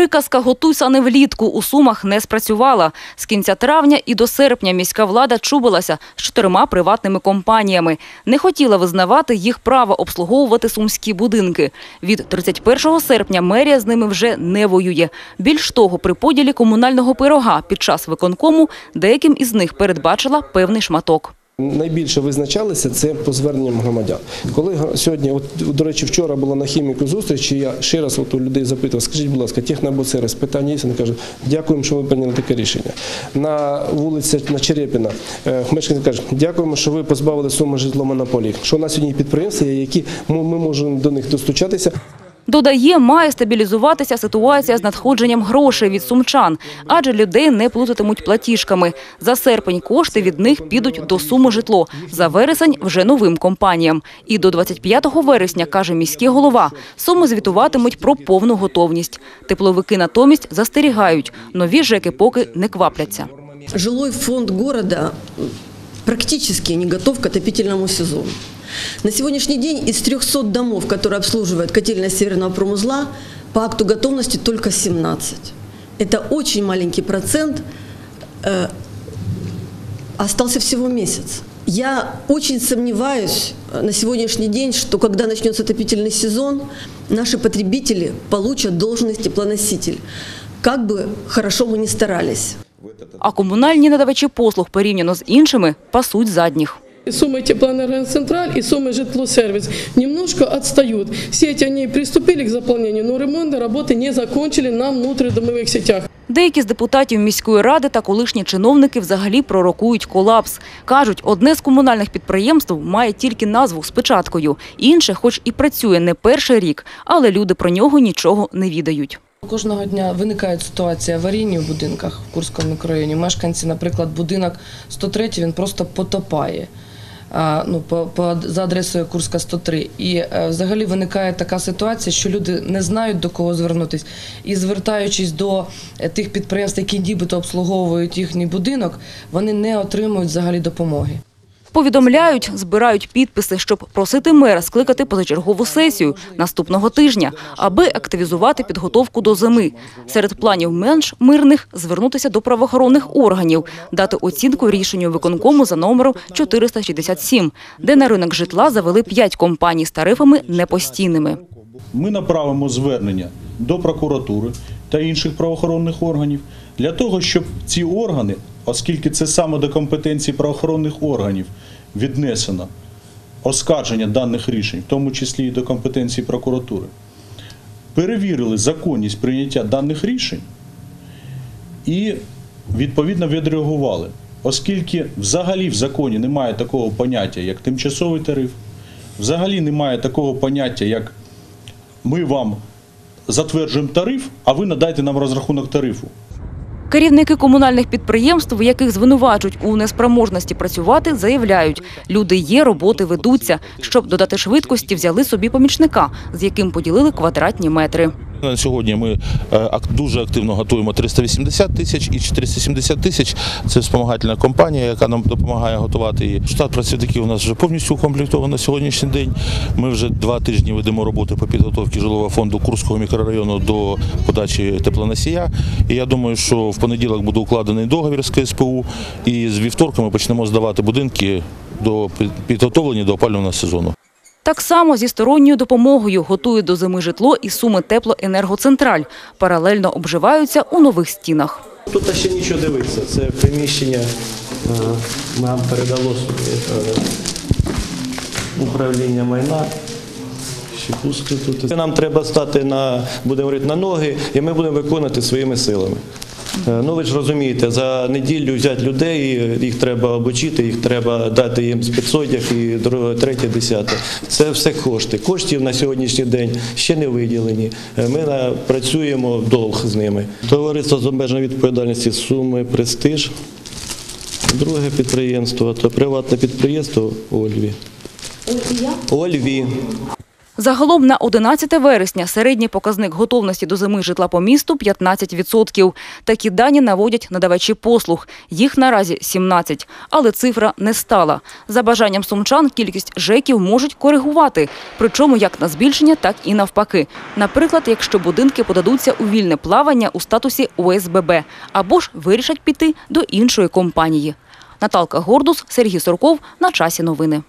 Приказка «Готуйся не влітку» у Сумах не спрацювала. З кінця травня і до серпня міська влада чубилася з чотирма приватними компаніями. Не хотіла визнавати їх право обслуговувати сумські будинки. Від 31 серпня мерія з ними вже не воює. Більш того, при поділі комунального пирога під час виконкому деяким із них передбачила певний шматок. Найбільше визначалися це по зверненням громадян. Коли сьогодні, от до речі, вчора була на хіміку зустріч, і я ще раз от у людей запитав, скажіть, будь ласка, технобоцерес, питання є? Вони кажуть, дякуємо, що ви прийняли таке рішення. На вулиці на Черепіна е, мешканці кажуть, дякуємо, що ви позбавили суми житломонополії. Що у нас сьогодні підприємства, які ми можемо до них достучатися. Додає, має стабілізуватися ситуація з надходженням грошей від сумчан, адже людей не плутатимуть платіжками. За серпень кошти від них підуть до суми житло, за вересень вже новим компаніям. І до 25 вересня, каже міський голова, суми звітуватимуть про повну готовність. Тепловики натомість застерігають, нові ЖЕКи поки не квапляться. Жилой фонд города практически не готов к отопительному сезону. На сегодняшний день из 300 домов, которые обслуживает котельная Северного промузла, по акту готовности только 17. Это очень маленький процент. Э, Остался всего месяц. Я очень сомневаюсь э, на сегодняшний день, что когда начнется отопительный сезон, наши потребители получат должность теплоноситель. Как бы хорошо мы ни старались. А комунальні надавачі послуг порівняно з іншими пасуть задніх. И Сумы теплоэнергоцентраль и Сумы жилплосервис немножко отстают. Сеть они приступили к заполнению, но ремонтные работы не закончили на внутридомовых сетях. Деякі з депутатів міської ради та колишні чиновники взагалі пророкують колапс. Кажуть, одне з комунальних підприємств має тільки назву з печаткою, інше, хоч і працює не перший рік, але люди про нього нічого не відають. Кожного дня виникають ситуації аварійні в будинках в Курському мікрорайоні. Мешканці, наприклад, будинок 103, він просто потопає. Ну, по, по, за адресою Курська 103. І е, взагалі виникає така ситуація, що люди не знають до кого звернутися. І звертаючись до е, тих підприємств, які нібито обслуговують їхній будинок, вони не отримують взагалі допомоги. Повідомляють, збирають підписи, щоб просити мера скликати позачергову сесію наступного тижня, аби активізувати підготовку до зими. Серед планів менш мирних звернутися до правоохоронних органів, дати оцінку рішенню виконкому за номером 467, де на ринок житла завели п'ять компаній з тарифами непостійними. Ми направимо звернення до прокуратури та інших правоохоронних органів для того, щоб ці органи, оскільки це саме до компетенції правоохоронних органів віднесено оскарження даних рішень, в тому числі і до компетенції прокуратури, перевірили законність прийняття даних рішень і відповідно відреагували. Оскільки взагалі в законі немає такого поняття, як тимчасовий тариф, взагалі немає такого поняття, як ми вам затверджуємо тариф, а ви надайте нам розрахунок тарифу. Керівники комунальних підприємств, яких звинувачують у неспроможності працювати, заявляють, люди є, роботи ведуться. Щоб додати швидкості, взяли собі помічника, з яким поділили квадратні метри. На сьогодні ми е, дуже активно готуємо 380 тисяч і 470 тисяч. Це спомагательна компанія, яка нам допомагає готувати її. Штат працівників у нас вже повністю укомплектований на сьогоднішній день. Ми вже два тижні ведемо роботи по підготовці жилого фонду Курського мікрорайону до подачі теплоносія. І я думаю, що в понеділок буде укладений договір з КСПУ, і з вівторка ми почнемо здавати будинки до під- підготовлені до опалювального сезону. Так само зі сторонньою допомогою готують до зими житло і суми теплоенергоцентраль. Паралельно обживаються у нових стінах. Тут ще нічого дивитися. Це приміщення е, нам передало е, управління майна. Тут. Нам треба стати на, будемо говорити, на ноги, і ми будемо виконувати своїми силами. Е, Ну ви ж розумієте, за неділю взяти людей, їх треба обучити, їх треба дати їм спецодяг і третє, десяте. Це все кошти. Коштів на сьогоднішній день ще не виділені. Е, Ми працюємо в долг з ними. Товариство з обмеженою відповідальності Суми Престиж. Друге підприємство, то приватне підприємство у Льві. Загалом на 11 вересня середній показник готовності до зими житла по місту 15%. Такі дані наводять надавачі послуг. Їх наразі 17, але цифра не стала. За бажанням сумчан кількість ЖЕКів можуть коригувати, причому як на збільшення, так і навпаки. Наприклад, якщо будинки подадуться у вільне плавання у статусі ОСББ або ж вирішать піти до іншої компанії. Наталка Гордус, Сергій Сурков. На часі новини.